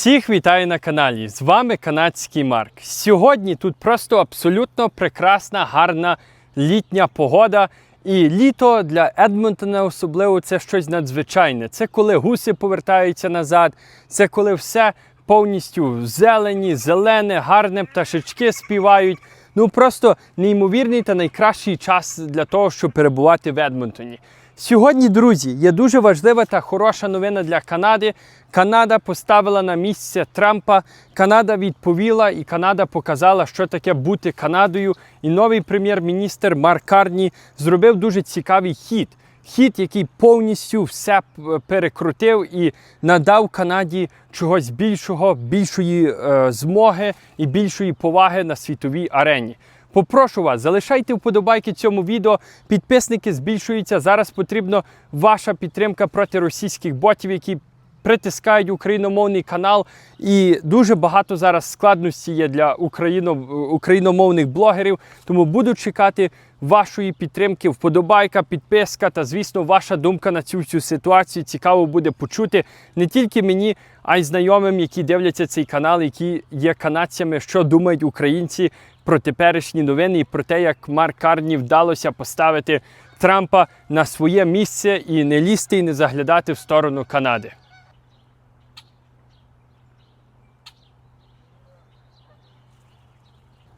Всіх вітаю на каналі. З вами канадський Марк. Сьогодні тут просто абсолютно прекрасна, гарна літня погода. І літо для Едмонтона особливо це щось надзвичайне. Це коли гуси повертаються назад, це коли все повністю в зелені, зелене, гарне, пташечки співають. Ну просто неймовірний та найкращий час для того, щоб перебувати в Едмонтоні. Сьогодні, друзі, є дуже важлива та хороша новина для Канади. Канада поставила на місце Трампа. Канада відповіла і Канада показала, що таке бути Канадою. І новий прем'єр-міністр Марк Карні зробив дуже цікавий хід. Хід, який повністю все перекрутив і надав Канаді чогось більшого, більшої е, змоги і більшої поваги на світовій арені. Попрошу вас, залишайте вподобайки цьому відео. Підписники збільшуються. Зараз потрібна ваша підтримка проти російських ботів, які притискають україномовний канал. І дуже багато зараз складностей є для україно, україномовних блогерів. Тому буду чекати вашої підтримки, вподобайка, підписка та, звісно, ваша думка на цю всю ситуацію. Цікаво буде почути не тільки мені, а й знайомим, які дивляться цей канал, які є канадцями, що думають українці про теперішні новини і про те, як Марк Карні вдалося поставити Трампа на своє місце і не лізти і не заглядати в сторону Канади.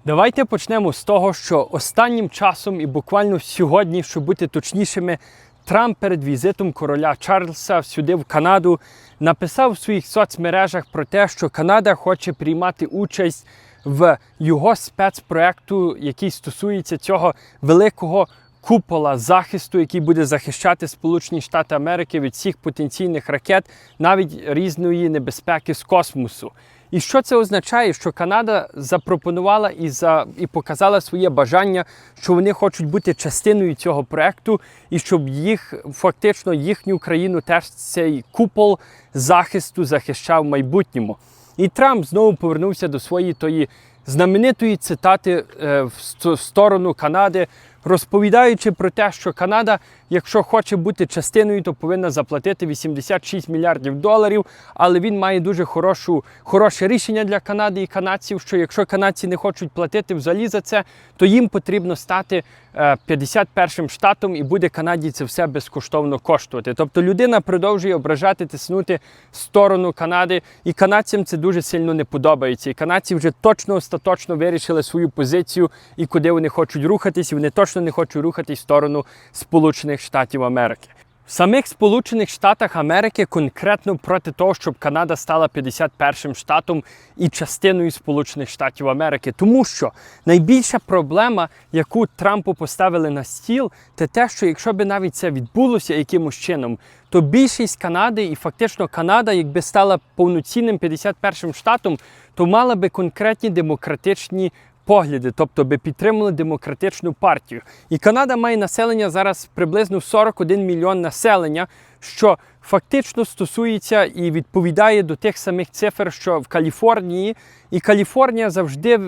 Давайте почнемо з того, що останнім часом і буквально сьогодні, щоб бути точнішими, Трамп перед візитом короля Чарльза сюди в Канаду написав в своїх соцмережах про те, що Канада хоче приймати участь в його спецпроекту, який стосується цього великого купола захисту, який буде захищати Сполучені Штати Америки від всіх потенційних ракет, навіть різної небезпеки з космосу. І що це означає? Що Канада запропонувала і за і показала своє бажання, що вони хочуть бути частиною цього проекту, і щоб їх фактично їхню країну теж цей купол захисту захищав в майбутньому. І Трамп знову повернувся до своєї тої знаменитої цитати е, в сторону Канади, розповідаючи про те, що Канада, якщо хоче бути частиною, то повинна заплатити 86 мільярдів доларів. Але він має дуже хорошу, хороше рішення для Канади і канадців, що якщо канадці не хочуть платити взагалі за це, то їм потрібно стати 51-м штатом і буде Канаді це все безкоштовно коштувати. Тобто людина продовжує ображати, тиснути сторону Канади, і канадцям це дуже сильно не подобається. І канадці вже точно остаточно вирішили свою позицію і куди вони хочуть рухатись, і вони точно не хочуть рухатись в сторону Сполучених Штатів Америки. В самих Сполучених Штатах Америки конкретно проти того, щоб Канада стала 51-м штатом і частиною Сполучених Штатів Америки. Тому що найбільша проблема, яку Трампу поставили на стіл, це те, що якщо б навіть це відбулося якимось чином, то більшість Канади і фактично Канада, якби стала повноцінним 51-м штатом, то мала би конкретні демократичні погляди, тобто би підтримали демократичну партію. І Канада має населення зараз приблизно 41 мільйон населення, що фактично стосується і відповідає до тих самих цифр, що в Каліфорнії. І Каліфорнія завжди е,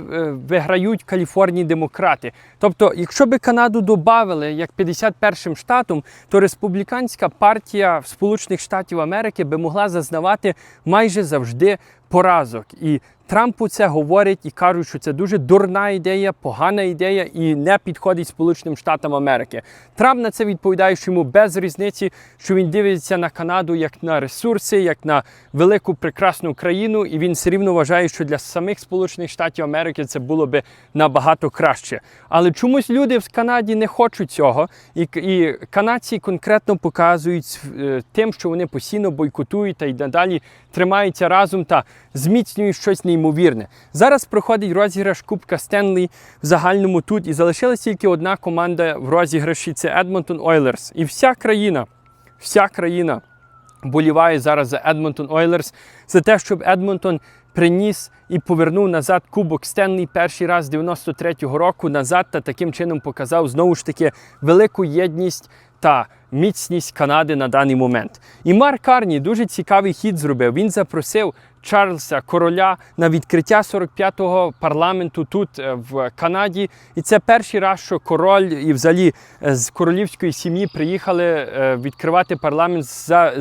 виграють Каліфорнії демократи. Тобто, якщо би Канаду додали як 51-м штатом, то республіканська партія Сполучених Штатів Америки би могла зазнавати майже завжди поразок. І Трампу це говорять і кажуть, що це дуже дурна ідея, погана ідея і не підходить Сполученим Штатам Америки. Трамп на це відповідає, що йому без різниці, що він дивиться на Канаду як на ресурси, як на велику прекрасну країну, і він все рівно вважає, що для самих Сполучених Штатів Америки це було би набагато краще. Але чомусь люди в Канаді не хочуть цього, і і канадці конкретно показують е, тим, що вони постійно бойкотують та й надалі тримаються разом та зміцнюють щось неймовірне. Зараз проходить розіграш Кубка Стенлі в загальному тут, і залишилась тільки одна команда в розіграші це Едмонтон Ойлерс. І вся країна, вся країна боліває зараз за Едмонтон Ойлерс, за те, щоб Едмонтон приніс і повернув назад Кубок Стенлі перший раз 93-го року назад та таким чином показав знову ж таки велику єдність та міцність Канади на даний момент. І Марк Карні дуже цікавий хід зробив. Він запросив Чарльза Короля на відкриття 45-го парламенту тут е, в Канаді. І це перший раз, що король і взагалі е, з королівської сім'ї приїхали е, відкривати парламент за,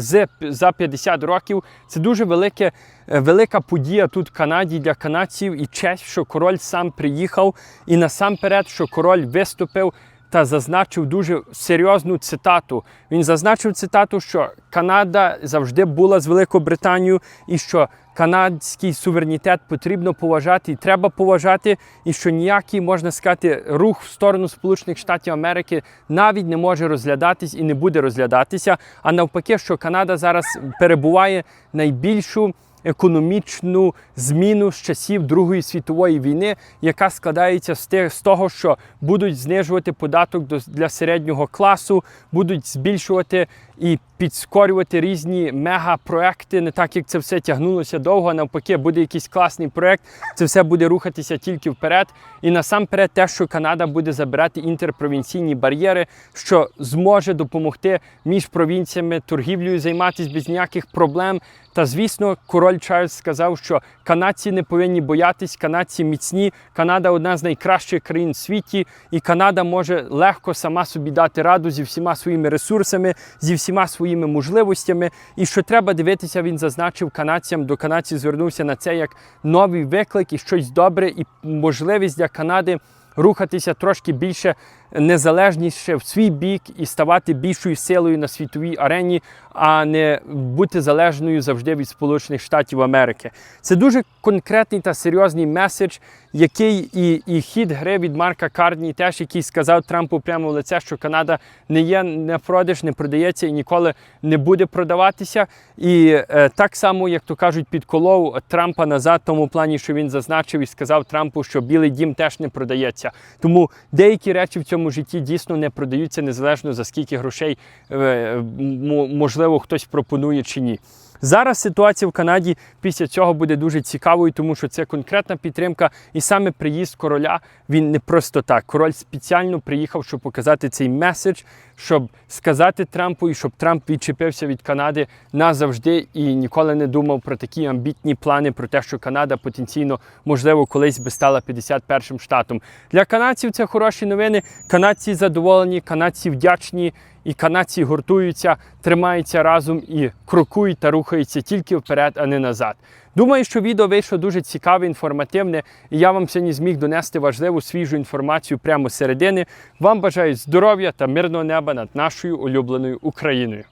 за 50 років. Це дуже велике, велика подія тут в Канаді для канадців і честь, що король сам приїхав. І насамперед, що король виступив та зазначив дуже серйозну цитату. Він зазначив цитату, що Канада завжди була з Великобританією і що канадський суверенітет потрібно поважати і треба поважати, і що ніякий, можна сказати, рух в сторону Сполучених Штатів Америки навіть не може розглядатись і не буде розглядатися. А навпаки, що Канада зараз перебуває найбільшу економічну зміну з часів Другої світової війни, яка складається з, тих, з того, що будуть знижувати податок до, для середнього класу, будуть збільшувати і підскорювати різні мегапроекти, не так як це все тягнулося довго. Навпаки, буде якийсь класний проект. Це все буде рухатися тільки вперед. І насамперед, те, що Канада буде забирати інтерпровінційні бар'єри, що зможе допомогти між провінціями торгівлею займатися без ніяких проблем. Та звісно, король Чарльз сказав, що канадці не повинні боятись, канадці міцні. Канада одна з найкращих країн в світі, і Канада може легко сама собі дати раду зі всіма своїми ресурсами, зі всіма своїми можливостями. І що треба дивитися, він зазначив канадцям. До канадців звернувся на це як новий виклик і щось добре, і можливість для Канади рухатися трошки більше незалежніше в свій бік і ставати більшою силою на світовій арені, а не бути залежною завжди від Сполучених Штатів Америки. Це дуже конкретний та серйозний меседж, який і, і хід гри від Марка Кардні, теж який сказав Трампу прямо в лице, що Канада не є не продаж, не продається і ніколи не буде продаватися. І е, так само, як то кажуть, підколов Трампа назад, тому плані, що він зазначив і сказав Трампу, що Білий дім теж не продається. Тому деякі речі в цьому житті дійсно не продаються незалежно за скільки грошей е, можливо хтось пропонує чи ні. Зараз ситуація в Канаді після цього буде дуже цікавою, тому що це конкретна підтримка, і саме приїзд короля він не просто так. Король спеціально приїхав, щоб показати цей меседж, щоб сказати Трампу, і щоб Трамп відчепився від Канади назавжди і ніколи не думав про такі амбітні плани, про те, що Канада потенційно, можливо, колись би стала 51-м штатом. Для канадців це хороші новини. Канадці задоволені, канадці вдячні. І канадці гуртуються, тримаються разом і крокують та рухаються тільки вперед, а не назад. Думаю, що відео вийшло дуже цікаве, інформативне, і я вам сьогодні зміг донести важливу свіжу інформацію прямо середини. Вам бажаю здоров'я та мирного неба над нашою улюбленою Україною.